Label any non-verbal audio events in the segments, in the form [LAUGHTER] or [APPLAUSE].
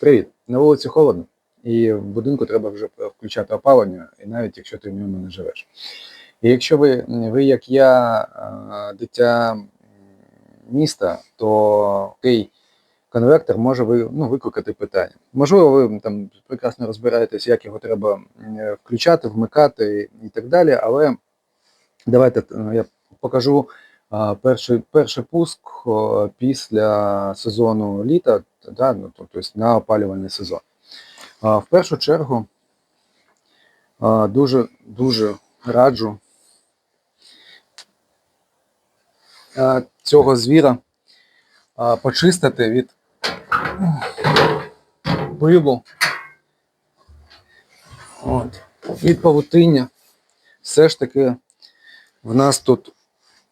Привіт! На вулиці холодно, і в будинку треба вже включати опалення, і навіть якщо ти в ньому не живеш. І якщо ви, ви як я, дитя міста, то такий конвектор може ви, ну, викликати питання. Можливо, ви там прекрасно розбираєтесь, як його треба включати, вмикати і так далі, але давайте е, я покажу перший, перший пуск після сезону літа, да, ну, тобто на опалювальний сезон. В першу чергу дуже дуже раджу цього звіра почистити від пилу, от, від павутиння. Все ж таки в нас тут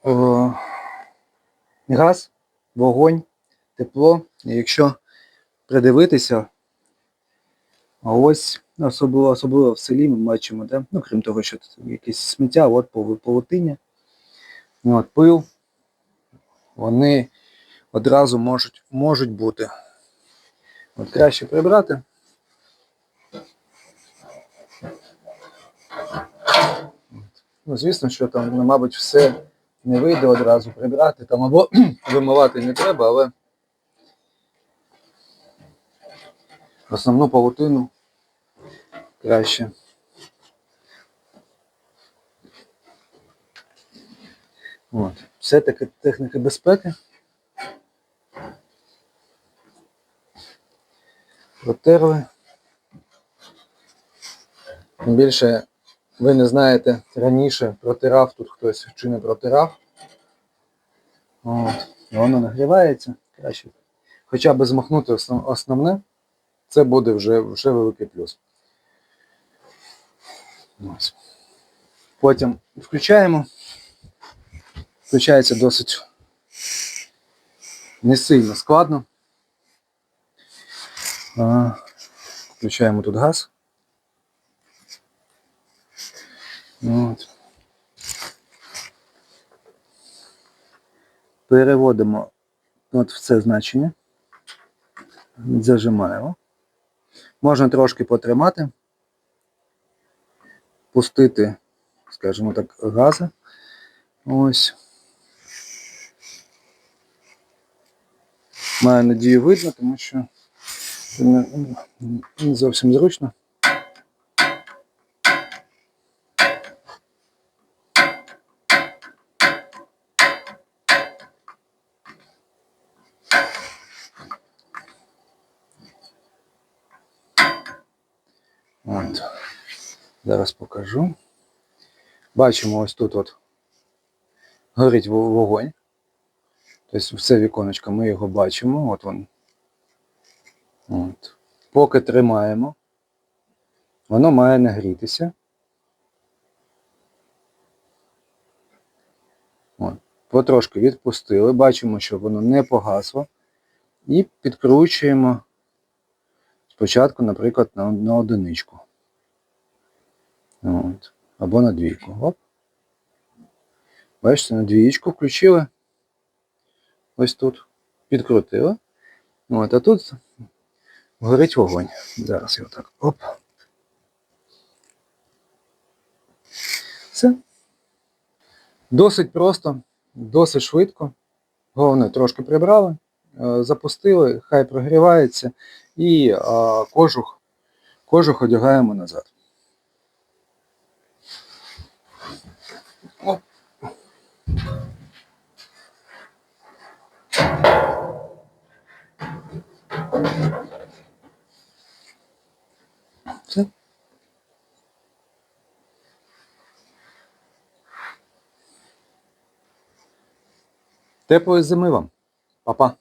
о, газ, вогонь, тепло. І якщо придивитися, а ось особливо, особливо в селі ми бачимо, де, ну, крім того, що тут якесь сміття, от павутиння, ну, от пил, вони одразу можуть, можуть бути. От краще прибрати. Ну, звісно, що там, ну, мабуть, все не вийде одразу прибрати там або [CLEARS THROAT] вимивати не треба, але основну павутину краще. От. Все таки техніки безпеки. Протерли. Тим більше ви не знаєте, раніше протирав тут хтось чи не протирав. От. Воно нагрівається. Краще. Хоча б змахнути основне, це буде вже, вже великий плюс. Ось. Потім включаємо. Включається досить не сильно складно. Включаємо тут газ. От. Переводимо от в це значення. Зажимаємо. Можна трошки потримати, пустити, скажімо так, гази. Ось. Маю надію видно, тому що це не, зовсім зручно. От. Зараз покажу. Бачимо ось тут от горить вогонь. Тобто все віконечко ми його бачимо. От він. От. Поки тримаємо, воно має нагрітися. От. Потрошки відпустили, бачимо, що воно не погасло. І підкручуємо спочатку, наприклад, на, на одиничку. От. Або на двійку. Оп. Бачите, на двієчку включили. Ось тут. Підкрутили. От, а тут горить вогонь. Зараз його так. Оп. Все. Досить просто, досить швидко. Головне, трошки прибрали, е, запустили, хай прогрівається і е, кожух, кожух одягаємо назад. Теплої зими вам. Па-па.